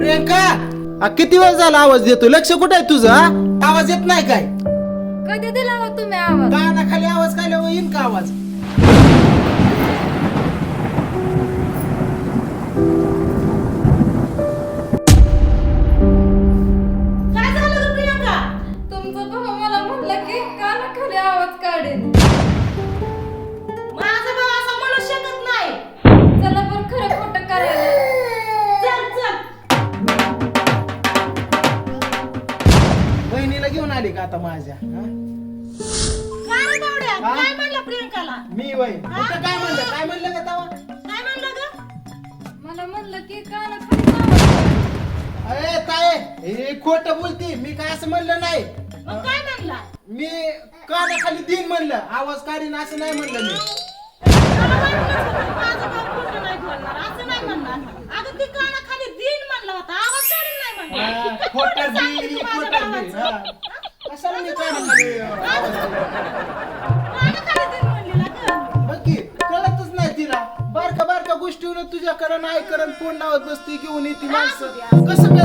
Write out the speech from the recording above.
प्रियंका आ, किती वेळ झाला आवाज देतो लक्ष कुठे आहे तुझं हा? आवाज येत नाही काय? कधी दिला हो तुम्ही आवाज? कानाखाली आवाज काय येईन का आवाज? काय झालं ग प्रियंका? तुमचा भाऊ मला म्हणलं की कानाखाली आवाज काढेल बहिणीला घेऊन आली का आता माझ्या? हा? काय रे बावड्या? हा? काय म्हणलं प्रियंकाला? मी वय कुठं काय म्हणलं? काय म्हणलं का तवा? काय म्हणलं ग? मला म्हणलं की. अरे ताय हे खोट बोलती. मी काय असं म्हणलं नाही. मग काय म्हणला? मी कानाखाली दिन म्हणलं. आवाज काढीन असं नाही म्हणलं मी. मला वाटलंच होतं, माझा भाऊ खोटं नाही बोलणार? असं नाही म्हणणार. अगं ती कानाखाली दिन म्हणला होता. आवाज काढून नाही म्हणला. किती खोटं खोटं सांगते दिन, तू माझ्या खोटं दिन, भावाचं. हा. कशाला मी कानाखाली अं, आवाज कानाखाली दिन म्हणली ना गं. बघ की कळतच नाही तिला. बारका बारका गोष्टीवर तुझ्याकडे नाही करत फोन लावत बसती घेऊन येते माणसं. कसं